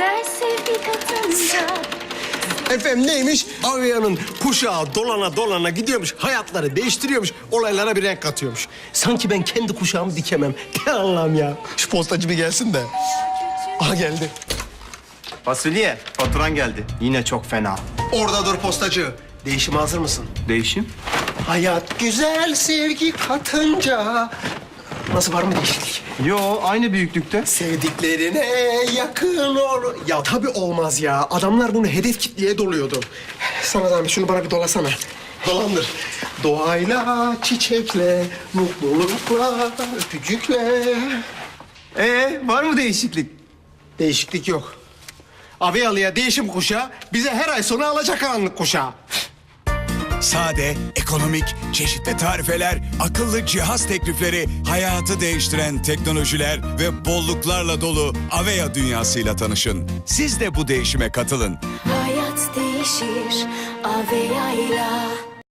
güzel sevgi Efendim neymiş? Avya'nın kuşağı dolana dolana gidiyormuş. Hayatları değiştiriyormuş. Olaylara bir renk katıyormuş. Sanki ben kendi kuşağımı dikemem. Ya Allah'ım ya. Şu postacı bir gelsin de. Aha geldi. Fasulye, faturan geldi. Yine çok fena. Orada dur postacı. Değişime hazır mısın? Değişim? Hayat güzel sevgi katınca. Nasıl var mı değişiklik? Yo, aynı büyüklükte. Sevdiklerine yakın ol. Ya tabii olmaz ya. Adamlar bunu hedef kitleye doluyordu. Sana zahmet şunu bana bir dolasana. Dolandır. Doğayla, çiçekle, mutlulukla, öpücükle. Ee, var mı değişiklik? Değişiklik yok. Avyalı'ya değişim kuşağı, bize her ay sonu alacak karanlık kuşağı. Sade, ekonomik, çeşitli tarifeler, akıllı cihaz teklifleri, hayatı değiştiren teknolojiler ve bolluklarla dolu Aveya dünyasıyla tanışın. Siz de bu değişime katılın. Hayat değişir Aveya ile